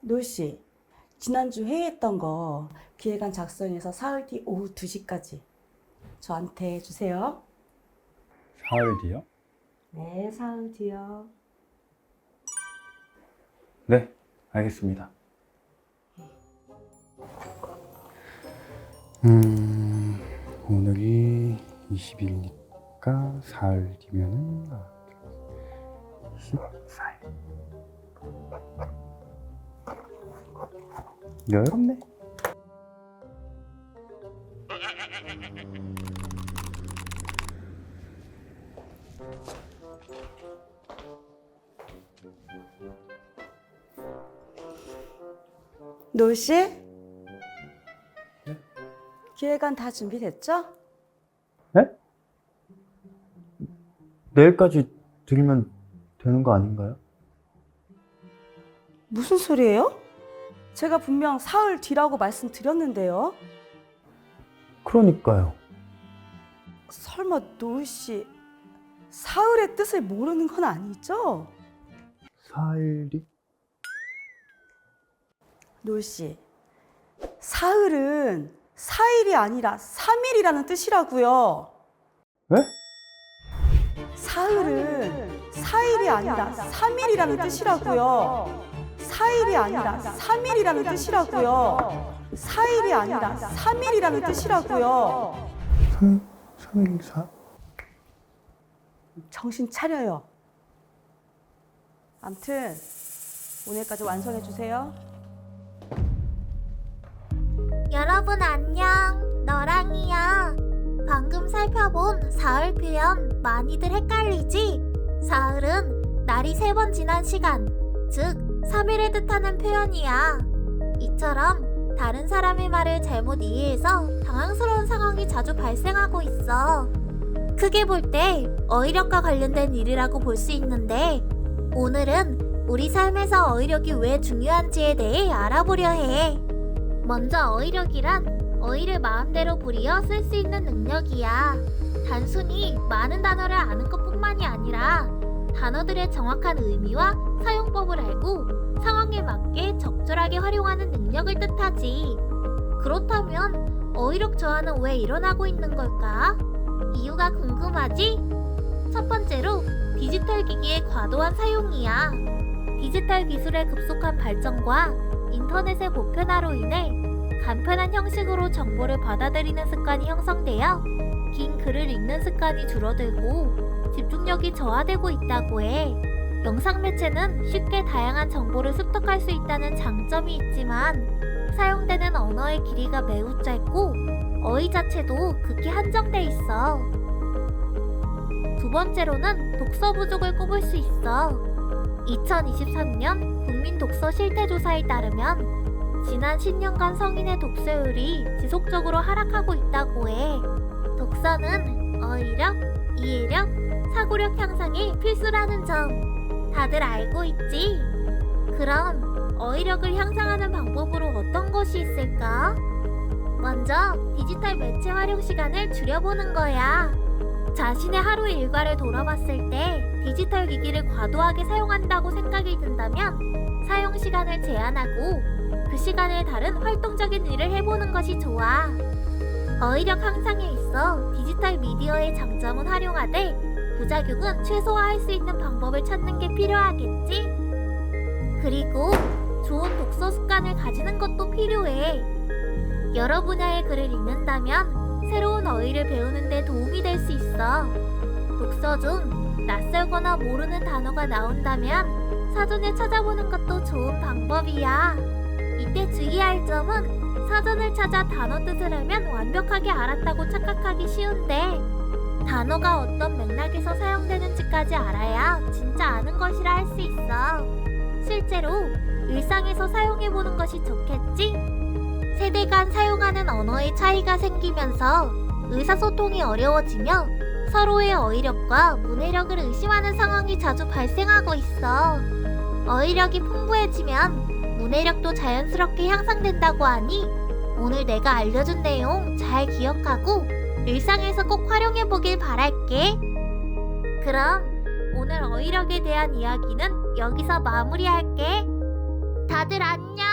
노씨, 지난주 회의했던 거 기획안 작성해서 사흘 뒤 오후 2시까지 저한테 주세요. 사흘 뒤요? 네, 사흘 뒤요. 네, 알겠습니다. 음, 오늘이 20일이니까 사흘 뒤면은 아, 14 여유롭네. 노 씨? 기획안 다 준비됐죠? 내일까지 드리면 되는 거 아닌가요? 무슨 소리예요? 제가 분명 사흘 뒤라고 말씀드렸는데요. 그러니까요. 설마 노씨 사흘의 뜻을 모르는 건 아니죠? 사흘이? 노씨 사흘은 사일이 아니라 삼일이라는 뜻이라고요. 네? 사흘은 사일이 아니라 삼일이라는 뜻이라고요. 사일이 아니라 삼일이라는 뜻이라고요. 사일이 아니라 삼일이라는 뜻이라고요. 3, 3일 4? 정신 차려요. 암튼 오늘까지 완성해 주세요. 여러분 안녕. 너랑이야. 방금 살펴본 사흘 표현 많이들 헷갈리지? 사흘은 날이 세 번 지난 시간, 즉 3일을 뜻하는 표현이야. 이처럼 다른 사람의 말을 잘못 이해해서 당황스러운 상황이 자주 발생하고 있어. 크게 볼 때 어휘력과 관련된 일이라고 볼 수 있는데 오늘은 우리 삶에서 어휘력이 왜 중요한지에 대해 알아보려 해. 먼저 어휘력이란 어휘를 마음대로 부리어 쓸 수 있는 능력이야. 단순히 많은 단어를 아는 것 뿐만이 아니라 단어들의 정확한 의미와 사용법을 알고 상황에 맞게 적절하게 활용하는 능력을 뜻하지. 그렇다면 어휘력 저하는 왜 일어나고 있는 걸까? 이유가 궁금하지? 첫 번째로 디지털 기기의 과도한 사용이야. 디지털 기술의 급속한 발전과 인터넷의 보편화로 인해 간편한 형식으로 정보를 받아들이는 습관이 형성되어 긴 글을 읽는 습관이 줄어들고 집중력이 저하되고 있다고 해. 영상 매체는 쉽게 다양한 정보를 습득할 수 있다는 장점이 있지만 사용되는 언어의 길이가 매우 짧고 어휘 자체도 극히 한정돼 있어. 두 번째로는 독서 부족을 꼽을 수 있어. 2023년 국민 독서 실태 조사에 따르면 지난 10년간 성인의 독서율이 지속적으로 하락하고 있다고 해. 독서는 어휘력, 이해력, 사고력 향상에 필수라는 점 다들 알고 있지? 그럼 어휘력을 향상하는 방법으로 어떤 것이 있을까? 먼저 디지털 매체 활용 시간을 줄여보는 거야. 자신의 하루 일과를 돌아봤을 때 디지털 기기를 과도하게 사용한다고 생각이 든다면 사용 시간을 제한하고 그 시간에 다른 활동적인 일을 해보는 것이 좋아. 어휘력 향상에 있어 디지털 미디어의 장점은 활용하되 부작용은 최소화할 수 있는 방법을 찾는 게 필요하겠지? 그리고 좋은 독서 습관을 가지는 것도 필요해. 여러 분야의 글을 읽는다면 새로운 어휘를 배우는 데 도움이 될 수 있어. 독서 중 낯설거나 모르는 단어가 나온다면 사전에 찾아보는 것도 좋은 방법이야. 이때 주의할 점은 사전을 찾아 단어 뜻을 알면 완벽하게 알았다고 착각하기 쉬운데 단어가 어떤 맥락에서 사용되는지까지 알아야 진짜 아는 것이라 할 수 있어. 실제로 일상에서 사용해보는 것이 좋겠지? 세대 간 사용하는 언어의 차이가 생기면서 의사소통이 어려워지며 서로의 어휘력과 문해력을 의심하는 상황이 자주 발생하고 있어. 어휘력이 풍부해지면 문해력도 자연스럽게 향상된다고 하니 오늘 내가 알려준 내용 잘 기억하고 일상에서 꼭 활용해보길 바랄게. 그럼 오늘 어휘력에 대한 이야기는 여기서 마무리할게. 다들 안녕.